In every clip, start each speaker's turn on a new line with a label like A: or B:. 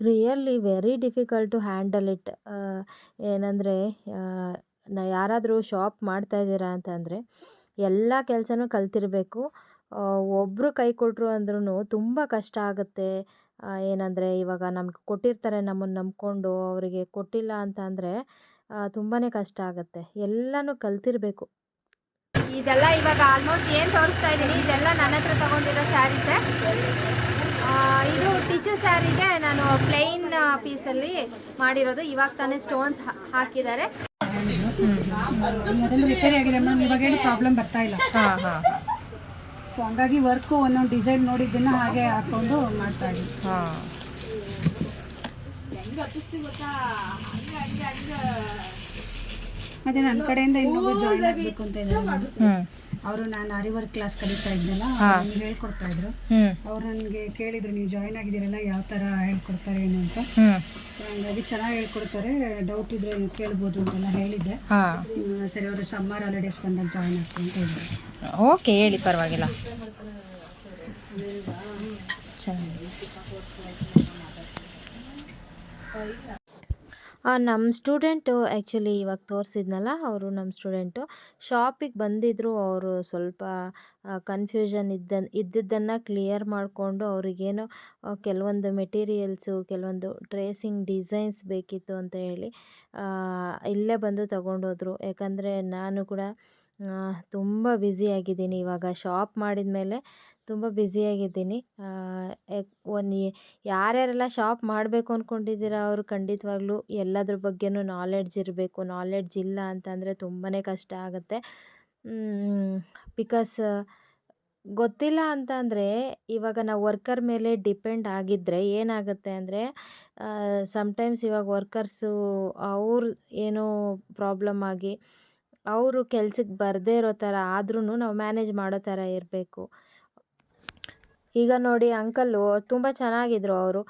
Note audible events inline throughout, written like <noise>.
A: Really very difficult to handle it ಏನಂದರೆ ನ ಯಾರಾದರೂ ಶಾಪ್ ಮಾಡ್ತಾ ಇದ್ದೀರಾ ಅಂತಂದರೆ, ಎಲ್ಲ ಕೆಲಸನೂ ಕಲ್ತಿರಬೇಕು. ಒಬ್ಬರು ಕೈ ಕೊಟ್ಟರು ಅಂದ್ರೂ ತುಂಬ ಕಷ್ಟ ಆಗುತ್ತೆ. ಏನಂದರೆ, ಇವಾಗ ನಮ್ಗೆ ಕೊಟ್ಟಿರ್ತಾರೆ ನಮ್ಮನ್ನು ನಂಬಿಕೊಂಡು, ಅವರಿಗೆ ಕೊಟ್ಟಿಲ್ಲ ಅಂತ ಅಂದರೆ ತುಂಬಾ ಕಷ್ಟ ಆಗುತ್ತೆ. ಎಲ್ಲನೂ ಕಲ್ತಿರಬೇಕು.
B: ಇದೆಲ್ಲ ಇವಾಗ ಆಲ್ಮೋಸ್ಟ್ ಏನು ತೋರಿಸ್ತಾ ಇದ್ದೀನಿ, ಇದೆಲ್ಲ ನನ್ನ ಹತ್ರ ತೊಗೊಂಡಿರೋ ಸ್ಯಾರೀಸೇ ಇದು ಟಿಶ್ಯೂ ಸ್ಯಾರಿಗೆ ನಾನು ಪ್ಲೈನ್ ಪೀಸಲ್ಲಿ ಮಾಡಿರೋದು. ಇವಾಗ ತಾನೇ ಸ್ಟೋನ್ಸ್ ಹಾಕಿದ್ದಾರೆ.
C: ರಿಪೇರಿ ಆಗಿದೆ ಮ್ಯಾಮ್ ಇವಾಗ ಏನು ಪ್ರಾಬ್ಲಮ್ ಬರ್ತಾ ಇಲ್ಲ.
A: ಹಾಂ ಹಾಂ
C: ಸೊ ಹಂಗಾಗಿ ವರ್ಕು ಒಂದೊಂದು ಡಿಸೈನ್ ನೋಡಿದ್ದನ್ನ ಹಾಗೆ ಹಾಕೊಂಡು ಮಾಡ್ತಾ ಇದ್ದೀವಿ
A: ಹಾಂ.
C: ಮತ್ತೆ ನನ್ನ ಕಡೆಯಿಂದ ಇನ್ನೊಬ್ರು ಜಾಯಿನ್ ಆಗಬೇಕು ಅಂತ ಇದ್ದಾರೆ.
A: ಹ್ಞೂ
C: ಅವರು ನಾನು ಅರಿವರ್ ಕ್ಲಾಸ್ ಕಲಿತಾ ಇದ್ನಲ್ಲ ನನಗೆ ಹೇಳ್ಕೊಡ್ತಾ ಇದ್ರು. ಅವ್ರು ನನಗೆ ಕೇಳಿದ್ರು ನೀವು ಜಾಯಿನ್ ಆಗಿದ್ದೀರಲ್ಲ ಯಾವ ಥರ ಹೇಳ್ಕೊಡ್ತಾರೆ ಏನು ಅಂತ? ಹಂಗಾಗಿ ಚೆನ್ನಾಗಿ ಹೇಳ್ಕೊಡ್ತಾರೆ ಡೌಟ್ ಇದ್ರೆ ನೀವು ಕೇಳ್ಬೋದು ಅಂತೆಲ್ಲ ಹೇಳಿದ್ದೆ. ಸರಿ ಅವರು ಸಮ್ಮರ್ ಹಾಲಿಡೇಸ್ ಬಂದಾಗ ಜಾಯಿನ್ ಆಗ್ತೀನಿ ಅಂತ ಹೇಳಿದ್ರು.
A: ಓಕೆ ಹೇಳಿ ಪರವಾಗಿಲ್ಲ. ಚೆನ್ನಾಗಿ. ನಮ್ಮ ಸ್ಟೂಡೆಂಟು ಆ್ಯಕ್ಚುಲಿ ಇವಾಗ ತೋರಿಸಿದ್ನಲ್ಲ, ಅವರು ನಮ್ಮ ಸ್ಟೂಡೆಂಟು. ಶಾಪಿಗೆ ಬಂದಿದ್ದರು ಅವರು ಸ್ವಲ್ಪ ಕನ್ಫ್ಯೂಷನ್ ಇದ್ದ, ಇದ್ದಿದ್ದನ್ನು ಕ್ಲಿಯರ್ ಮಾಡಿಕೊಂಡು ಅವ್ರಿಗೇನೋ ಕೆಲವೊಂದು ಮೆಟೀರಿಯಲ್ಸು ಕೆಲವೊಂದು ಟ್ರೇಸಿಂಗ್ ಡಿಸೈನ್ಸ್ ಬೇಕಿತ್ತು ಅಂತ ಹೇಳಿ ಇಲ್ಲೇ ಬಂದು ತಗೊಂಡೋದ್ರು. ಯಾಕಂದರೆ ನಾನು ಕೂಡ ತುಂಬ ಬ್ಯುಸಿಯಾಗಿದ್ದೀನಿ ಇವಾಗ. ಶಾಪ್ ಮಾಡಿದ ಮೇಲೆ ತುಂಬ ಬ್ಯುಸಿಯಾಗಿದ್ದೀನಿ ಒಂದು ಯಾರ್ಯಾರೆಲ್ಲ ಶಾಪ್ ಮಾಡಬೇಕು ಅಂದ್ಕೊಂಡಿದ್ದೀರ ಅವರು ಖಂಡಿತವಾಗ್ಲೂ ಎಲ್ಲದ್ರ ಬಗ್ಗೆನೂ ನಾಲೆಡ್ಜ್ ಇರಬೇಕು. ನಾಲೆಡ್ಜ್ ಇಲ್ಲ ಅಂತಂದರೆ ತುಂಬಾ ಕಷ್ಟ ಆಗುತ್ತೆ. ಬಿಕಾಸ್ ಗೊತ್ತಿಲ್ಲ ಅಂತ ಅಂದರೆ ಇವಾಗ ನಾವು ವರ್ಕರ್ ಮೇಲೆ ಡಿಪೆಂಡ್ ಆಗಿದ್ದರೆ ಏನಾಗುತ್ತೆ ಅಂದರೆ ಸಮ್ಟೈಮ್ಸ್ ಇವಾಗ ವರ್ಕರ್ಸು ಅವ್ರು ಏನೋ ಪ್ರಾಬ್ಲಮ್ ಆಗಿ ಅವರು ಕೆಲ್ಸಕ್ಕೆ ಬರದೇ ಇರೋ ಥರ ಆದ್ರೂ ನಾವು ಮ್ಯಾನೇಜ್ ಮಾಡೋ ಥರ ಇರಬೇಕು. ಈಗ ನೋಡಿ ಅಂಕಲ್ಲು ತುಂಬ ಚೆನ್ನಾಗಿದ್ರು ಅವರು.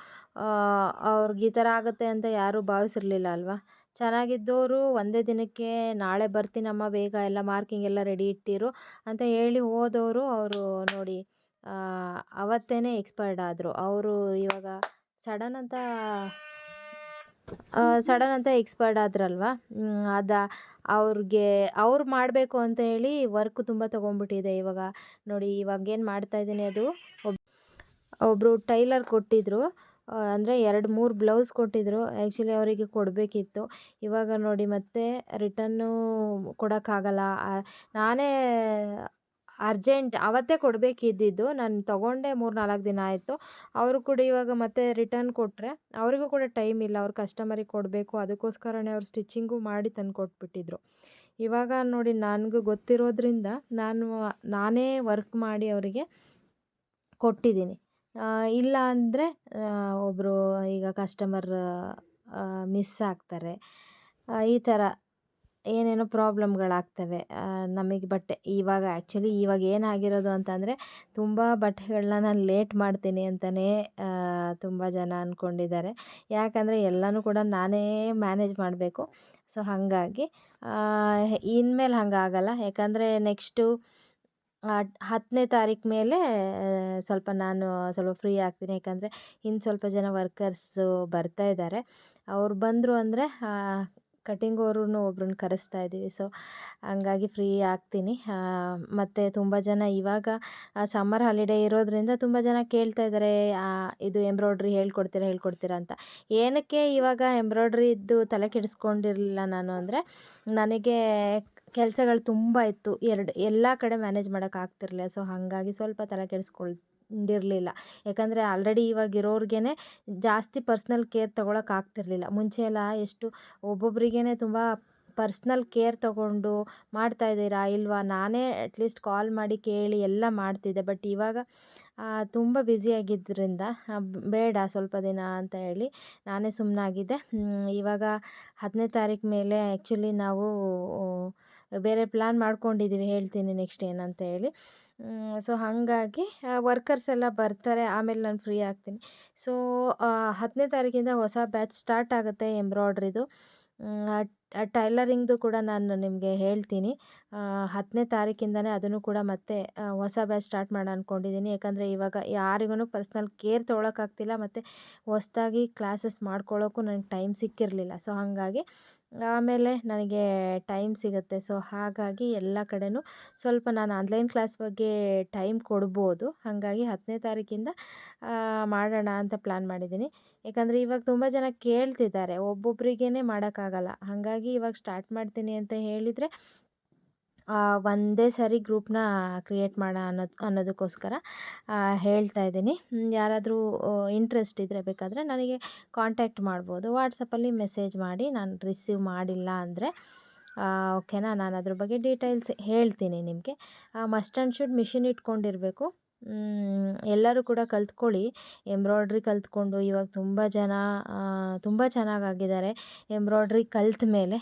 A: ಅವ್ರಿಗೆ ಈ ಥರ ಆಗುತ್ತೆ ಅಂತ ಯಾರೂ ಭಾವಿಸಿರಲಿಲ್ಲ ಅಲ್ವಾ? ಚೆನ್ನಾಗಿದ್ದವರು ಒಂದೇ ದಿನಕ್ಕೆ ನಾಳೆ ಬರ್ತೀನಮ್ಮ ಬೇಗ ಎಲ್ಲ ಮಾರ್ಕಿಂಗ್ ಎಲ್ಲ ರೆಡಿ ಇಟ್ಟಿರು ಅಂತ ಹೇಳಿ ಹೋದವರು ಅವರು ನೋಡಿ ಅವತ್ತೇ ಎಕ್ಸ್ಪೈರ್ಡ್ ಆದರು. ಅವರು ಇವಾಗ ಸಡನ್ ಅಂತ ಸಡನ್ ಅಂತ ಎಕ್ಸ್ಪರ್ಟ್ ಆದ್ರಲ್ವ? ಅದ ಅವ್ರಿಗೆ ಅವ್ರು ಮಾಡಬೇಕು ಅಂತ ಹೇಳಿ ವರ್ಕ್ ತುಂಬ ತೊಗೊಂಡ್ಬಿಟ್ಟಿದೆ ಇವಾಗ. ನೋಡಿ, ಇವಾಗ ಏನು ಮಾಡ್ತಾ ಇದ್ದೀನಿ ಅದು? ಒಬ್ ಒಬ್ಬರು ಟೈಲರ್ ಕೊಟ್ಟಿದ್ರು. ಅಂದರೆ ಎರಡು ಮೂರು ಬ್ಲೌಸ್ ಕೊಟ್ಟಿದ್ರು. ಆ್ಯಕ್ಚುಲಿ ಅವರಿಗೆ ಕೊಡಬೇಕಿತ್ತು. ಇವಾಗ ನೋಡಿ ಮತ್ತೆ ರಿಟನ್ನು ಕೊಡೋಕ್ಕಾಗಲ್ಲ. ನಾನೇ ಅರ್ಜೆಂಟ್ ಅವತ್ತೇ ಕೊಡಬೇಕಿದ್ದಿದ್ದು, ನಾನು ತೊಗೊಂಡೆ ಮೂರು ನಾಲ್ಕು ದಿನ ಆಯಿತು. ಅವರು ಕೂಡ ಇವಾಗ ಮತ್ತೆ ರಿಟರ್ನ್ ಕೊಟ್ಟರೆ ಅವರಿಗೂ ಕೂಡ ಟೈಮ್ ಇಲ್ಲ. ಅವ್ರ ಕಸ್ಟಮರಿಗೆ ಕೊಡಬೇಕು. ಅದಕ್ಕೋಸ್ಕರನೇ ಅವ್ರು ಸ್ಟಿಚ್ಚಿಂಗು ಮಾಡಿ ತಂದು ಕೊಟ್ಬಿಟ್ಟಿದ್ರು. ಇವಾಗ ನೋಡಿ, ನನಗೂ ಗೊತ್ತಿರೋದ್ರಿಂದ ನಾನು, ನಾನೇ ವರ್ಕ್ ಮಾಡಿ ಅವರಿಗೆ ಕೊಟ್ಟಿದ್ದೀನಿ. ಇಲ್ಲ ಅಂದರೆ ಒಬ್ಬರು ಈಗ ಕಸ್ಟಮರ್ ಮಿಸ್ ಆಗ್ತಾರೆ. ಈ ಥರ. ಏನೇನೋ ಪ್ರಾಬ್ಲಮ್ಗಳಾಗ್ತವೆ. ನಮಗೆ ಬಟ್ಟೆ ಇವಾಗ ಆ್ಯಕ್ಚುಲಿ ಇವಾಗ ಏನಾಗಿರೋದು ಅಂತಂದರೆ, ತುಂಬ ಬಟ್ಟೆಗಳನ್ನ ನಾನು ಲೇಟ್ ಮಾಡ್ತೀನಿ ಅಂತಲೇ ತುಂಬ ಜನ ಅಂದ್ಕೊಂಡಿದ್ದಾರೆ ಯಾಕಂದರೆ ಎಲ್ಲನೂ ಕೂಡ ನಾನೇ ಮ್ಯಾನೇಜ್ ಮಾಡಬೇಕು. ಸೊ, ಹಾಗಾಗಿ ಇನ್ಮೇಲೆ ಹಂಗಾಗಲ್ಲ. ಯಾಕಂದರೆ ನೆಕ್ಸ್ಟು ಹತ್ತನೇ ತಾರೀಕು ಮೇಲೆ ಸ್ವಲ್ಪ ನಾನು ಸ್ವಲ್ಪ ಫ್ರೀ ಆಗ್ತೀನಿ. ಯಾಕಂದರೆ ಇನ್ನು ಸ್ವಲ್ಪ ಜನ ವರ್ಕರ್ಸು ಬರ್ತಾ ಇದ್ದಾರೆ. ಅವ್ರು ಬಂದರು ಅಂದರೆ ಕಟಿಂಗ್ ಅವ್ರೂ ಒಬ್ರನ್ನ ಕರೆಸ್ತಾ ಇದ್ದೀವಿ. ಸೊ ಹಂಗಾಗಿ ಫ್ರೀ ಆಗ್ತೀನಿ. ಮತ್ತು ತುಂಬ ಜನ ಇವಾಗ ಸಮ್ಮರ್ ಹಾಲಿಡೇ ಇರೋದ್ರಿಂದ ತುಂಬ ಜನ ಕೇಳ್ತಾ ಇದ್ದಾರೆ ಇದು ಎಂಬ್ರಾಯ್ಡ್ರಿ ಹೇಳ್ಕೊಡ್ತೀರಾ ಹೇಳ್ಕೊಡ್ತೀರಾ ಅಂತ. ಏನಕ್ಕೆ ಇವಾಗ ಎಂಬ್ರಾಯ್ಡ್ರಿದ್ದು ತಲೆ ಕೆಡಿಸ್ಕೊಂಡಿರಲಿಲ್ಲ ನಾನು ಅಂದರೆ, ನನಗೆ ಕೆಲಸಗಳು ತುಂಬ ಇತ್ತು. ಎರಡು, ಎಲ್ಲ ಕಡೆ ಮ್ಯಾನೇಜ್ ಮಾಡೋಕ್ಕಾಗ್ತಿರಲಿಲ್ಲ ಸೊ ಹಾಗಾಗಿ ಸ್ವಲ್ಪ ತಲೆ ಕೆಡಿಸ್ಕೊಂಡಿರಲಿಲ್ಲ ಯಾಕಂದರೆ ಆಲ್ರೆಡಿ ಇವಾಗ ಇರೋರ್ಗೇ ಜಾಸ್ತಿ ಪರ್ಸ್ನಲ್ ಕೇರ್ ತೊಗೊಳಕ್ಕಾಗ್ತಿರ್ಲಿಲ್ಲ ಮುಂಚೆ ಎಲ್ಲ ಎಷ್ಟು ಒಬ್ಬೊಬ್ರಿಗೇ ತುಂಬ ಪರ್ಸ್ನಲ್ ಕೇರ್ ತೊಗೊಂಡು ಮಾಡ್ತಾ ಇದ್ದೀರಾ ಇಲ್ವಾ? ನಾನೇ ಅಟ್ಲೀಸ್ಟ್ ಕಾಲ್ ಮಾಡಿ ಕೇಳಿ ಎಲ್ಲ ಮಾಡ್ತಿದ್ದೆ. ಬಟ್ ಇವಾಗ ತುಂಬ ಬ್ಯುಸಿಯಾಗಿದ್ದರಿಂದ ಬೇಡ ಸ್ವಲ್ಪ ದಿನ ಅಂತ ಹೇಳಿ ನಾನೇ ಸುಮ್ಮನಾಗಿದ್ದೆ ಇವಾಗ ಹತ್ತನೇ ತಾರೀಕು ಮೇಲೆ ಆ್ಯಕ್ಚುಲಿ ನಾವು ಬೇರೆ ಪ್ಲ್ಯಾನ್ ಮಾಡ್ಕೊಂಡಿದ್ದೀವಿ ಹೇಳ್ತೀನಿ ನೆಕ್ಸ್ಟ್ ಏನಂತ ಹೇಳಿ. ಸೊ ಹಾಗಾಗಿ ವರ್ಕರ್ಸ್ ಎಲ್ಲ ಬರ್ತಾರೆ, ಆಮೇಲೆ ನಾನು ಫ್ರೀ ಆಗ್ತೀನಿ. ಸೊ ಹತ್ತನೇ ತಾರೀಕಿಂದ ಹೊಸ ಬ್ಯಾಚ್ ಸ್ಟಾರ್ಟ್ ಆಗುತ್ತೆ ಎಂಬ್ರಾಯ್ಡ್ರಿದು ಟೈಲರಿಂಗ್ದು ಕೂಡ ನಾನು ನಿಮಗೆ ಹೇಳ್ತೀನಿ. ಹತ್ತನೇ ತಾರೀಕಿಂದನೇ ಅದನ್ನು ಕೂಡ ಮತ್ತೆ ಹೊಸ ಬ್ಯಾಚ್ ಸ್ಟಾರ್ಟ್ ಮಾಡೋಣ ಅಂದ್ಕೊಂಡಿದ್ದೀನಿ ಯಾಕಂದರೆ ಇವಾಗ ಯಾರಿಗೂ ಪರ್ಸ್ನಲ್ ಕೇರ್ ತೊಗೊಳಕ್ಕಾಗ್ತಿಲ್ಲ ಮತ್ತು ಹೊಸದಾಗಿ ಕ್ಲಾಸಸ್ ಮಾಡ್ಕೊಳ್ಳೋಕ್ಕೂ ನನಗೆ ಟೈಮ್ ಸಿಕ್ಕಿರಲಿಲ್ಲ. ಸೊ ಹಾಗಾಗಿ ಆಮೇಲೆ ನನಗೆ ಟೈಮ್ ಸಿಗುತ್ತೆ. ಸೊ, ಹಾಗಾಗಿ ಎಲ್ಲ ಕಡೆನೂ ಸ್ವಲ್ಪ ನಾನು ಆನ್ಲೈನ್ ಕ್ಲಾಸ್ ಬಗ್ಗೆ ಟೈಮ್ ಕೊಡ್ಬೋದು. ಹಾಗಾಗಿ ಹತ್ತನೇ ತಾರೀಕಿಂದ ಮಾಡೋಣ ಅಂತ ಪ್ಲ್ಯಾನ್ ಮಾಡಿದ್ದೀನಿ. ಯಾಕಂದರೆ ಇವಾಗ ತುಂಬ ಜನ ಕೇಳ್ತಿದ್ದಾರೆ. ಒಬ್ಬೊಬ್ರಿಗೇ ಮಾಡೋಕ್ಕಾಗಲ್ಲ. ಹಾಗಾಗಿ ಇವಾಗ ಸ್ಟಾರ್ಟ್ ಮಾಡ್ತೀನಿ ಅಂತ ಹೇಳಿದರೆ ಒಂದೇ ಸಾರಿ ಗ್ರೂಪ್ನ ಕ್ರಿಯೇಟ್ ಮಾಡ ಅನ್ನೋದು, ಅನ್ನೋದಕ್ಕೋಸ್ಕರ ಹೇಳ್ತಾ ಇದ್ದೀನಿ. ಯಾರಾದರೂ ಇಂಟ್ರೆಸ್ಟ್ ಇದ್ದರೆ ಬೇಕಾದರೆ ನನಗೆ ಕಾಂಟ್ಯಾಕ್ಟ್ ಮಾಡ್ಬೋದು. ವಾಟ್ಸಪ್ಪಲ್ಲಿ ಮೆಸೇಜ್ ಮಾಡಿ, ನಾನು ರಿಸೀವ್ ಮಾಡಿಲ್ಲ ಅಂದರೆ ಓಕೆನಾ ನಾನು ಅದ್ರ ಬಗ್ಗೆ ಡೀಟೇಲ್ಸ್ ಹೇಳ್ತೀನಿ ನಿಮಗೆ. ಮಸ್ಟ್ ಆ್ಯಂಡ್ ಶುಡ್ ಮಿಷಿನ್ ಇಟ್ಕೊಂಡಿರಬೇಕು. ಎಲ್ಲರೂ ಕೂಡ ಕಲ್ತ್ಕೊಳ್ಳಿ. ಎಂಬ್ರಾಯ್ಡ್ರಿ ಕಲ್ತ್ಕೊಂಡು ಇವಾಗ ತುಂಬ ಜನ ತುಂಬ ಚೆನ್ನಾಗಾಗಿದ್ದಾರೆ ಎಂಬ್ರಾಯ್ಡ್ರಿ ಕಲ್ತ ಮೇಲೆ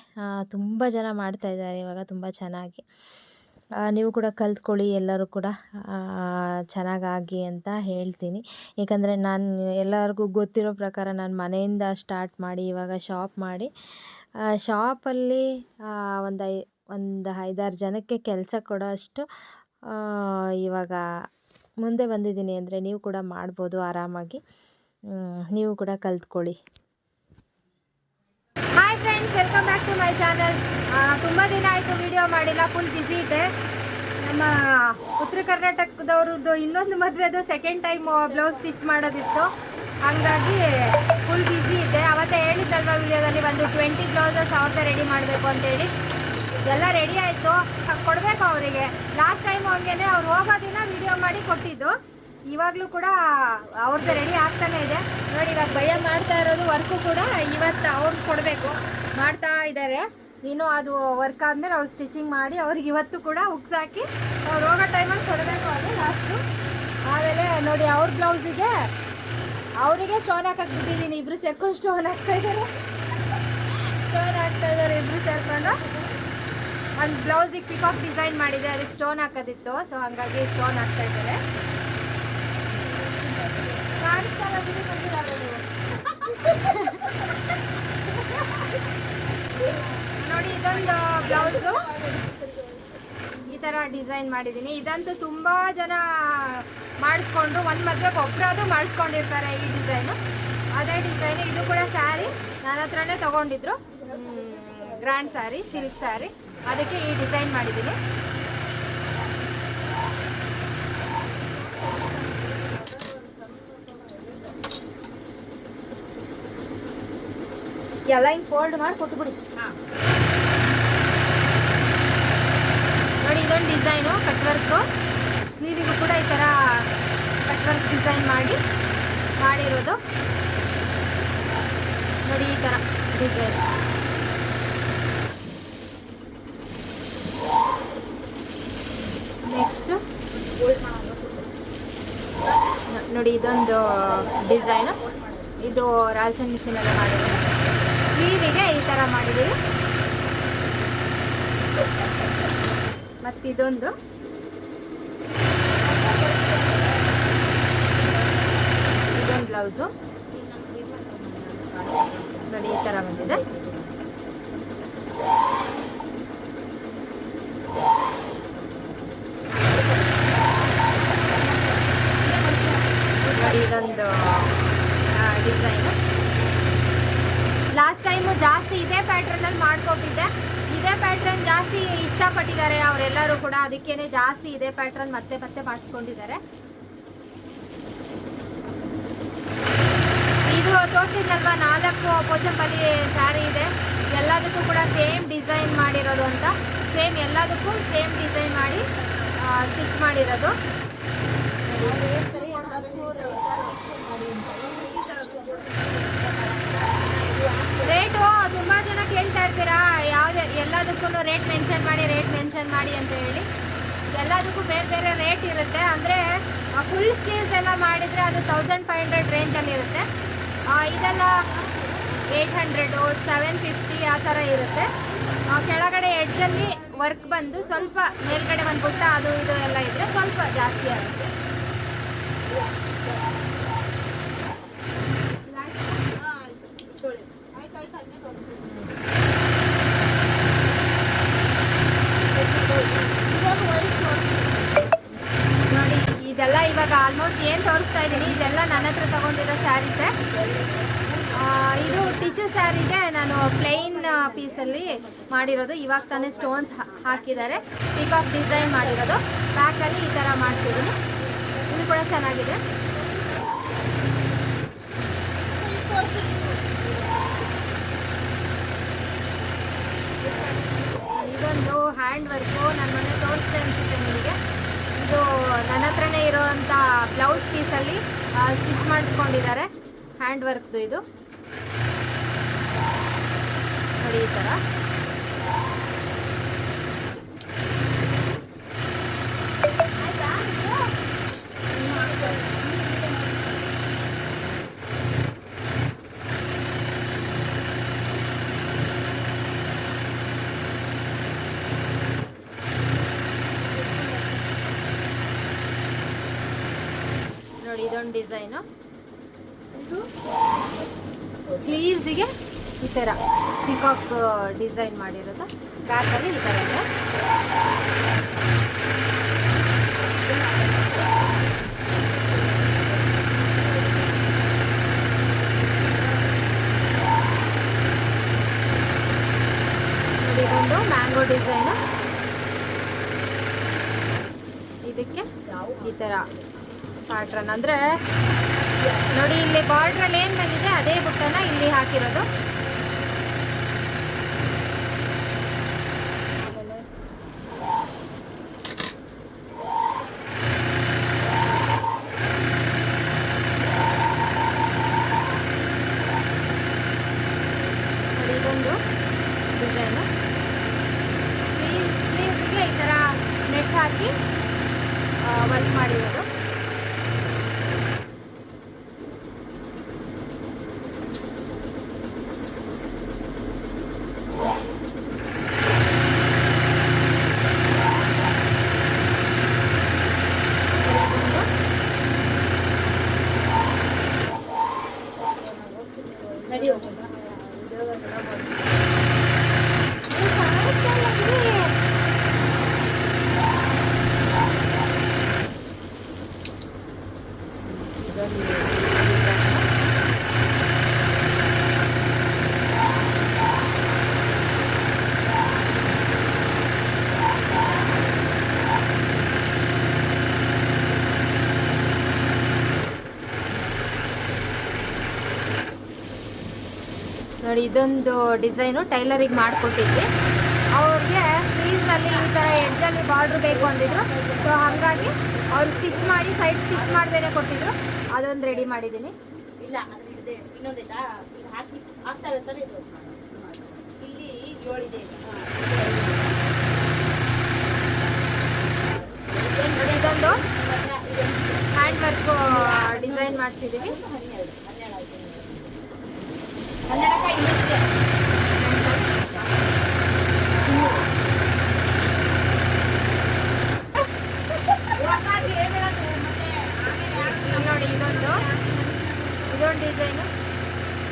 A: ತುಂಬ ಜನ ಮಾಡ್ತಾಯಿದ್ದಾರೆ ಇವಾಗ ತುಂಬ ಚೆನ್ನಾಗಿ. ನೀವು ಕೂಡ ಕಲ್ತ್ಕೊಳ್ಳಿ, ಎಲ್ಲರೂ ಕೂಡ ಚೆನ್ನಾಗಾಗಿ ಅಂತ ಹೇಳ್ತೀನಿ. ಏಕೆಂದರೆ ನಾನು ಎಲ್ಲರಿಗೂ ಗೊತ್ತಿರೋ ಪ್ರಕಾರ ನಾನು ಮನೆಯಿಂದ ಸ್ಟಾರ್ಟ್ ಮಾಡಿ, ಇವಾಗ ಶಾಪ್ ಮಾಡಿ ಶಾಪಲ್ಲಿ ಒಂದು ಐ, ಒಂದು ಐದಾರು ಜನಕ್ಕೆ ಕೆಲಸ ಕೊಡೋ ಅಷ್ಟು ಇವಾಗ ಮುಂದೆ ಬಂದಿದ್ದೀನಿ ಅಂದರೆ ನೀವು ಕೂಡ ಮಾಡ್ಬೋದು ಆರಾಮಾಗಿ. ನೀವು ಕೂಡ ಕಲ್ತ್ಕೊಳ್ಳಿ.
B: Hi friends welcome back to my channel ತುಂಬ ದಿನ ಆಯಿತು ವಿಡಿಯೋ ಮಾಡಿಲ್ಲ ಫುಲ್ ಬ್ಯುಸಿ ಇದೆ ನಮ್ಮ ಉತ್ತರ ಕರ್ನಾಟಕದವ್ರದ್ದು ಇನ್ನೊಂದು ಮದುವೆದು ಸೆಕೆಂಡ್ ಟೈಮ್ ಬ್ಲೌಸ್ ಸ್ಟಿಚ್ ಮಾಡೋದಿತ್ತು. ಹಂಗಾಗಿ ಫುಲ್ ಬ್ಯುಸಿ ಇದೆ ಅವತ್ತೇ ಹೇಳಿದ್ದಲ್ವ ವಿಡಿಯೋದಲ್ಲಿ ಒಂದು ಟ್ವೆಂಟಿ ಬ್ಲೌಸಸ್ ಅವ್ರದ್ದೇ ರೆಡಿ ಮಾಡಬೇಕು ಅಂತೇಳಿ. ಎಲ್ಲ ರೆಡಿ ಆಯಿತು. ಕೊಡಬೇಕು ಅವರಿಗೆ. ಲಾಸ್ಟ್ ಟೈಮ್ ಹಂಗೇನೆ ಅವ್ರು ಹೋಗೋ ದಿನ ವಿಡಿಯೋ ಮಾಡಿ ಕೊಟ್ಟಿದ್ದು. ಇವಾಗಲೂ ಕೂಡ ಅವ್ರದ್ದು ರೆಡಿ ಆಗ್ತಾನೆ ಇದೆ. ನೋಡಿ, ಇವಾಗ ಭಯ ಮಾಡ್ತಾ ಇರೋದು ವರ್ಕು ಕೂಡ ಇವತ್ತು ಅವ್ರಿಗೆ ಕೊಡಬೇಕು. ಮಾಡ್ತಾ ಇದ್ದಾರೆ ಇನ್ನು ಅದು ವರ್ಕ್ ಆದಮೇಲೆ ಅವ್ರು ಸ್ಟಿಚಿಂಗ್ ಮಾಡಿ ಅವ್ರಿಗೆ ಇವತ್ತು ಕೂಡ ಉಗ್ಸಾಕಿ ಅವ್ರು ಹೋಗೋ ಟೈಮಲ್ಲಿ ಕೊಡಬೇಕು ಅದು ಲಾಸ್ಟು ಆಮೇಲೆ ನೋಡಿ, ಅವ್ರ ಬ್ಲೌಸಿಗೆ ಅವರಿಗೆ ಸ್ಟೋನ್ ಹಾಕಕ್ಕೆ ಬಿಟ್ಟಿದ್ದೀನಿ. ಇಬ್ಬರು ಸೇರ್ಕೊಂಡು ಸ್ಟೋನ್ ಹಾಕ್ತಾ ಇದ್ದಾರೆ. <laughs> ಸ್ಟೋನ್ ಹಾಕ್ತಾ ಇದ್ದಾರೆ ಇಬ್ಬರು ಸೇರ್ಕೊಂಡು. ಒಂದು ಬ್ಲೌಸಿಗೆ ಪಿಕಾಕ್ ಡಿಸೈನ್ ಮಾಡಿದೆ, ಅದಕ್ಕೆ ಸ್ಟೋನ್ ಹಾಕೋದಿತ್ತು ಸೊ ಹಂಗಾಗಿ ಸ್ಟೋನ್ ಹಾಕ್ತಾ ಇದ್ದಾರೆ. ನೋಡಿ, ಇದೊಂದು ಬ್ಲೌಸು. ಈ ಥರ ಡಿಸೈನ್ ಮಾಡಿದ್ದೀನಿ. ಇದಂತೂ ತುಂಬ ಜನ ಮಾಡಿಸ್ಕೊಂಡು ಒಂದು ಮದುವೆಗೆ ಒಬ್ಬರಾದ್ರೂ ಮಾಡಿಸ್ಕೊಂಡಿರ್ತಾರೆ ಈ ಡಿಸೈನು ಅದೇ ಡಿಸೈನು ಇದು ಕೂಡ ಸ್ಯಾರಿ ನನ್ನ ಹತ್ರನೇ ತೊಗೊಂಡಿದ್ರು. ಗ್ರ್ಯಾಂಡ್ ಸ್ಯಾರಿ ಸಿಲ್ಕ್ ಸ್ಯಾರಿ ಅದಕ್ಕೆ ಈ ಡಿಸೈನ್ ಮಾಡಿದ್ದೀನಿ. ಎಲ್ಲ ಹಿಂಗೆ ಫೋಲ್ಡ್ ಮಾಡಿ ಕೊಟ್ಬಿಡಿ. ನೋಡಿ ಇದೊಂದು ಡಿಸೈನು ಕಟ್ ವರ್ಕು ಸ್ಲೀವಿಗೂ ಕೂಡ ಈ ಥರ ಕಟ್ ವರ್ಕ್ ಡಿಸೈನ್ ಮಾಡಿ ಮಾಡಿರೋದು. ನೋಡಿ ಈ ಥರ ಡಿಸೈನ್ ನೆಕ್ಸ್ಟು ನೋಡಿ, ಇದೊಂದು ಡಿಸೈನು ಇದು ರಾಲ್ಸನ್ ಮಿಷಿನ್ ಎಲ್ಲ ಮಾಡಿದ್ದೀವಿ ಸ್ಲೀವಿಗೆ ಈ ಥರ ಮಾಡಿದ್ದೀವಿ. ಮತ್ತಿದೊಂದು ಇದೊಂದು. ಬ್ಲೌಸು ನೋಡಿ ಈ ಥರ ಬಂದಿದೆ ನೋಡಿ ಇದೊಂದು ಡಿಸೈನು ಲಾಸ್ಟ್ ಟೈಮು ಜಾಸ್ತಿ ಇದೇ ಪ್ಯಾಟ್ರನಲ್ಲಿ ಮಾಡ್ಕೊಟ್ಟಿದ್ದೆ ಇದೇ ಪ್ಯಾಟ್ರನ್ ಜಾಸ್ತಿ ಇಷ್ಟಪಟ್ಟಿದ್ದಾರೆ ಅವರೆಲ್ಲರೂ ಕೂಡ ಜಾಸ್ತಿ ಇದೇ ಪ್ಯಾಟ್ರನ್ ಮತ್ತೆ ಮತ್ತೆ ಮಾಡಿಸ್ಕೊಂಡಿದ್ದಾರೆ ಇದು ತೋರಿಸಿದ್ನಲ್ವಾ, ನಾಲ್ಕು ಪೋಚಂಪಲ್ಲಿ ಸ್ಯಾರಿ ಇದೆ. ಎಲ್ಲದಕ್ಕೂ ಕೂಡ ಸೇಮ್ ಡಿಸೈನ್ ಮಾಡಿರೋದು ಅಂತ. ಸೇಮ್ ಎಲ್ಲದಕ್ಕೂ ಸೇಮ್ ಡಿಸೈನ್ ಮಾಡಿ ಸ್ಟಿಚ್ ಮಾಡಿರೋದು. ರೇಟು ತುಂಬ ಜನ ಕೇಳ್ತಾ ಇರ್ತೀರಾ? ಯಾವುದೇ ಎಲ್ಲದಕ್ಕೂ ರೇಟ್ ಮೆನ್ಷನ್ ಮಾಡಿ ರೇಟ್ ಮೆನ್ಷನ್ ಮಾಡಿ ಅಂತ ಹೇಳಿ. ಎಲ್ಲದಕ್ಕೂ ಬೇರೆ ಬೇರೆ ರೇಟ್ ಇರುತ್ತೆ. ಅಂದರೆ ಫುಲ್ ಸ್ಲೀವ್ಸ್ ಎಲ್ಲ ಮಾಡಿದರೆ ಅದು ತೌಸಂಡ್ ಫೈವ್ ಹಂಡ್ರೆಡ್ ರೇಂಜಲ್ಲಿ ಇರುತ್ತೆ. ಇದೆಲ್ಲ ಏಯ್ಟ್ ಹಂಡ್ರೆಡು ಸೆವೆನ್ ಫಿಫ್ಟಿ ಆ ಥರ ಇರುತ್ತೆ. ಕೆಳಗಡೆ ಎಡ್ಜಲ್ಲಿ ವರ್ಕ್ ಬಂದು ಸ್ವಲ್ಪ ಮೇಲ್ಗಡೆ ಒಂದು ಪುಟ್ಟ ಅದು ಇದು ಎಲ್ಲ ಇದ್ದರೆ ಸ್ವಲ್ಪ ಜಾಸ್ತಿ ಆಗುತ್ತೆ. ಆಲ್ಮೋಸ್ಟ್ ಏನು ತೋರಿಸ್ತಾ ಇದ್ದೀನಿ ಇದೆಲ್ಲ ನನ್ನ ಹತ್ರ ತೊಗೊಂಡಿರೋ ಸ್ಯಾರೀಸೆ ಇದು ಟಿಶ್ಯೂ ಸ್ಯಾರಿಗೆ ನಾನು ಪ್ಲೈನ್ ಪೀಸಲ್ಲಿ ಮಾಡಿರೋದು. ಇವಾಗ ತಾನೇ ಸ್ಟೋನ್ಸ್ ಹಾಕಿದ್ದಾರೆ. ಪಿಕಾಕ್ ಡಿಸೈನ್ ಮಾಡಿರೋದು. ಬ್ಯಾಕಲ್ಲಿ ಈ ಥರ ಮಾಡ್ತಿದ್ದೀನಿ. ಇದು ಕೂಡ ಚೆನ್ನಾಗಿದೆ. ಇದೊಂದು ಹ್ಯಾಂಡ್ ವರ್ಕು ನನ್ನ ಮನೆ ತೋರಿಸ್ತೇನೆ ಅನಿಸುತ್ತೆ ನಿಮಗೆ. ಇದು ನನ್ನ ಹತ್ರನೇ ಇರೋವಂಥ ಬ್ಲೌಸ್ ಪೀಸಲ್ಲಿ ಸ್ಟಿಚ್ ಮಾಡಿಸ್ಕೊಂಡಿದ್ದಾರೆ. ಹ್ಯಾಂಡ್ ವರ್ಕ್ದು ಇದು. ನೋಡಿ ಈ ಥರ ನೋಡಿ, ಇದೊಂದು ಡಿಸೈನು ಸ್ಲೀವ್ಸಿಗೆ ಈ ಥರ ಪಿಕಾಕ್ ಡಿಸೈನ್ ಮಾಡಿರೋದು. ಬ್ಯಾಕಲ್ಲಿ ಈ ಥರ ಇದೆ. ಇದೊಂದು ಮ್ಯಾಂಗೋ ಡಿಸೈನು ಇದಕ್ಕೆ ಈ ಥರ ಪ್ಯಾಟ್ರನ್ ಅಂದರೆ, ನೋಡಿ, ಇಲ್ಲಿ ಬಾರ್ಡ್ರಲ್ಲಿ ಏನು ಬಂದಿದೆ, ಅದೇ ಬುಟ್ಟನ ಇಲ್ಲಿ ಹಾಕಿರೋದು. ಇದೊಂದು ಡಿಸೈನು. ಸ್ಲೀವ್ ಸ್ಲೀವ್ಸ್ಗೆ ಈ ಥರ ನೆಟ್ ಹಾಕಿ ವರ್ಕ್ ಮಾಡಿರೋದು. ನೋಡಿ, ಇದೊಂದು ಡಿಸೈನು ಟೈಲರಿಗೆ ಮಾಡಿಕೊಟ್ಟಿದ್ವಿ. ಅವ್ರಿಗೆ ಸ್ಲೀವ್ಸಲ್ಲಿ ಈ ಥರ ಎಡ್ಜಲ್ಲಿ ಬಾರ್ಡ್ರ್ ಬೇಕು ಅಂದಿದ್ರು. ಸೊ ಹಾಗಾಗಿ ಅವ್ರು ಸ್ಟಿಚ್ ಮಾಡಿ ಸೈಡ್ ಸ್ಟಿಚ್ ಮಾಡಿ ಬೇರೆ ಕೊಟ್ಟಿದ್ರು ಅದೊಂದು ರೆಡಿ ಮಾಡಿದ್ದೀನಿ
D: ಇಲ್ಲ
B: ಇದೊಂದು ಹ್ಯಾಂಡ್ ವರ್ಕ್ ಡಿಸೈನ್ ಮಾಡಿಸಿದ್ದೀವಿ
D: ಹನ್ನೆರಡು ಹನ್ನೆರಡು ಆಯ್ತು ಕನ್ನಡಕ ಇನ್ನೊಂದಿದೆ ಇವಾಗಾಗಿ ಹೇಳ್ಬೇಡದು ಮತ್ತೆ ಆಮೇಲೆ
B: ಇಲ್ಲಿ ನೋಡಿ ಇದೊಂದು ಇದೊಂದು ಡಿಸೈನು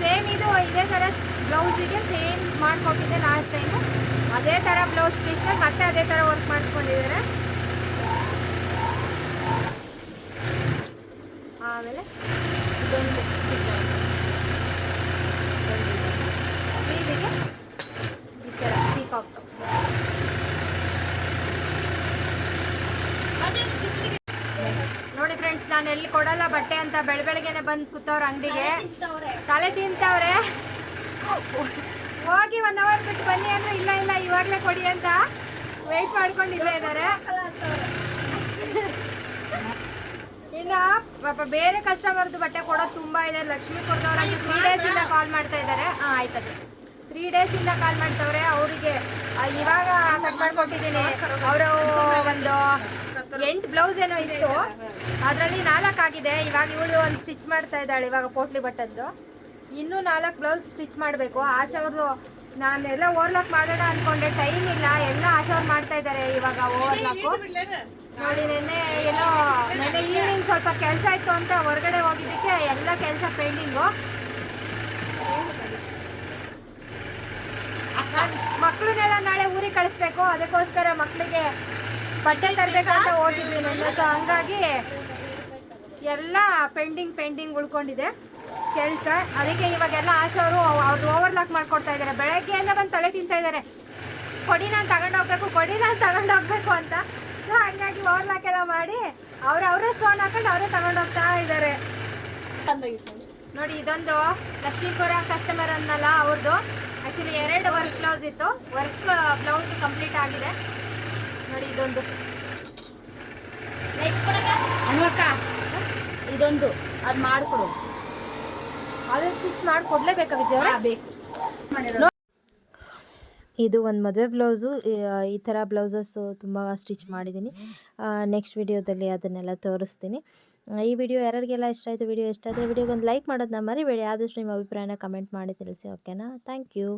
B: ಸೇಮ್ ಇದು ಇದೇ ಥರ ಬ್ಲೌಸಿಗೆ ಸೇಮ್ ಮಾಡಿಕೊಟ್ಟಿದ್ದೆ ಲಾಸ್ಟ್ ಟೈಮು ಅದೇ ಥರ ಬ್ಲೌಸ್ ಪೀಸ್ನ ಮತ್ತೆ ಅದೇ ಥರ ವರ್ಕ್ ಮಾಡಿಸ್ಕೊಂಡಿದ್ದಾರೆ. ಆಮೇಲೆ ಇದೊಂದು ಸ್ಲೀವಿಗೆ ಈ ಥರ ಪೀಕಾಕ್ ನೋಡಿ ಫ್ರೆಂಡ್ಸ್ ನಾನು ಎಲ್ಲಿ ಕೊಡಲ್ಲ ಬಟ್ಟೆ ಅಂತ ಬೆಳ ಬೆಳಗ್ಗೆನೆ ಬಂದು ಕೂತವ್ರ ಅಂಗಡಿಗೆ. ತಲೆ ತಿಂತವ್ರೆ. ಹೋಗಿ ಒನ್ ಅವರ್ ಬಿಟ್ಟು ಬನ್ನಿ ಅಂದ್ರೆ ಇಲ್ಲ ಇಲ್ಲ, ಇವಾಗಲೇ ಕೊಡಿ ಅಂತ ವೆಯ್ಟ್ ಮಾಡ್ಕೊಂಡು ಇಲ್ಲೇ ಇದ್ದಾರೆ ಇನ್ನ ಪಾಪ ಬೇರೆ ಕಸ್ಟಮರ್ದು ಬಟ್ಟೆ ಕೊಡೋದು ತುಂಬಾ ಇದೆ. ಲಕ್ಷ್ಮಿ ಕೊಡ್ತವ್ರ ತ್ರೀ ಡೇಸ್ ಇಂದ ಕಾಲ್ ಮಾಡ್ತಾ ಇದ್ದಾರೆ ಹಾ ಆಯ್ತದೆ ತ್ರೀ ಡೇಸ್ ಇಂದ ಕಾಲ್ ಮಾಡ್ತವ್ರೆ. ಅವರಿಗೆ ಇವಾಗ ಕಟ್ ಮಾಡ್ಕೊಟ್ಟಿದ್ದೀನಿ. ಅವರು ಒಂದು ಎಂಟು ಬ್ಲೌಸ್ ಏನೋ ಇತ್ತು ಅದರಲ್ಲಿ ನಾಲ್ಕು ಆಗಿದೆ. ಇವಾಗ ಇವಳು ಒಂದು ಸ್ಟಿಚ್ ಮಾಡ್ತಾ ಇದ್ದಾಳೆ. ಇವಾಗ ಪೋಟ್ಲಿ ಬಟ್ಟದ್ದು. ಇನ್ನೂ ನಾಲ್ಕು ಬ್ಲೌಸ್ ಸ್ಟಿಚ್ ಮಾಡಬೇಕು. ಆಶಾವ್ರದ್ದು ನಾನೆಲ್ಲ ಓವರ್ಲಾಕ್ ಮಾಡೋಣ ಅಂದ್ಕೊಂಡೆ ಟೈಮ್ ಇಲ್ಲ. ಎಲ್ಲ ಆಶಾವ್ರು ಮಾಡ್ತಾ ಇದ್ದಾರೆ ಇವಾಗ ಓವರ್ಲಾಕು ನೋಡಿ, ನಿನ್ನೆ ಏನೋ, ನೆನ್ನೆ ಈವ್ನಿಂಗ್ ಸ್ವಲ್ಪ ಕೆಲಸ ಇತ್ತು ಅಂತ ಹೊರಗಡೆ ಹೋಗಿದ್ದಕ್ಕೆ ಎಲ್ಲ ಕೆಲಸ ಪೆಂಡಿಂಗು ಮಕ್ಕಳಿಗೆಲ್ಲ ನಾಳೆ ಊರಿಗೆ ಕಳಿಸ್ಬೇಕು. ಅದಕ್ಕೋಸ್ಕರ ಮಕ್ಕಳಿಗೆ ಬಟ್ಟೆ ತರಬೇಕಂತ ಹೋಗಿದ್ವಿ ನೆನ್ನೆ ಸೊ ಹಂಗಾಗಿ ಎಲ್ಲ ಪೆಂಡಿಂಗ್ ಪೆಂಡಿಂಗ್ ಉಳ್ಕೊಂಡಿದೆ. ಕೆಲಸ ಅದಕ್ಕೆ ಇವಾಗೆಲ್ಲ ಆಶವರು ಅವ್ರು ಓವರ್ಲಾಕ್ ಮಾಡ್ಕೊಡ್ತಾ ಇದ್ದಾರೆ. ಬೆಳಗ್ಗೆಯಿಂದ ಬಂದು ತಲೆ ತಿಂತಾ ಇದ್ದಾರೆ. ಕೊಡಿ ನಾನು ತಗೊಂಡೋಗ್ಬೇಕು ಕೊಡಿ ನಾನು ತಗೊಂಡೋಗ್ಬೇಕು ಅಂತ. ಸೊ ಹಂಗಾಗಿ ಓವರ್ಲಾಕ್ ಎಲ್ಲ ಮಾಡಿ ಅವ್ರು, ಅವರೇ ಸ್ಟೋನ್ ಹಾಕೊಂಡು ಅವರೇ ತಗೊಂಡೋಗ್ತಾ ಇದ್ದಾರೆ. ನೋಡಿ, ಇದೊಂದು ಲಕ್ಷ್ಮೀಪುರ ಕಸ್ಟಮರ್ ಅನ್ನಲ್ಲ ಅವ್ರದ್ದು ಆ್ಯಕ್ಚುಲಿ ಎರಡು ವರ್ಕ್ ಬ್ಲೌಸ್ ಇತ್ತು. ವರ್ಕ್ ಬ್ಲೌಸ್ ಕಂಪ್ಲೀಟ್ ಆಗಿದೆ. ನೋಡಿ ಇದೊಂದು. ಅನ್ವಕ್ಕ
D: ಇದೊಂದು. ಅದು ಮಾಡಿಕೊಡು.
B: ಅದು ಸ್ಟಿಚ್ ಮಾಡಿ ಕೊಡ್ಲೇಬೇಕಾ ವಿದ್ಯವ್ರೆ
D: ಬೇಕು.
A: ಇದು ಒಂದು ಮದುವೆ ಬ್ಲೌಸು. ಈ ಥರ ಬ್ಲೌಸಸ್ಸು ತುಂಬ ಸ್ಟಿಚ್ ಮಾಡಿದ್ದೀನಿ ನೆಕ್ಸ್ಟ್ ವಿಡಿಯೋದಲ್ಲಿ ಅದನ್ನೆಲ್ಲ ತೋರಿಸ್ತೀನಿ. ಈ ವಿಡಿಯೋ ಯಾರಿಗೆಲ್ಲ ಇಷ್ಟ ಆಯಿತು ವಿಡಿಯೋ ಇಷ್ಟ ಆದರೆ ವಿಡಿಯೋಗೆ ಒಂದು ಲೈಕ್ ಮಾಡೋದನ್ನ ಮರಿಬೇಡಿ. ಆದಷ್ಟು ನಿಮ್ಮ ಅಭಿಪ್ರಾಯನ ಕಮೆಂಟ್ ಮಾಡಿ ತಿಳಿಸಿ ಓಕೆನಾ ಥ್ಯಾಂಕ್ ಯು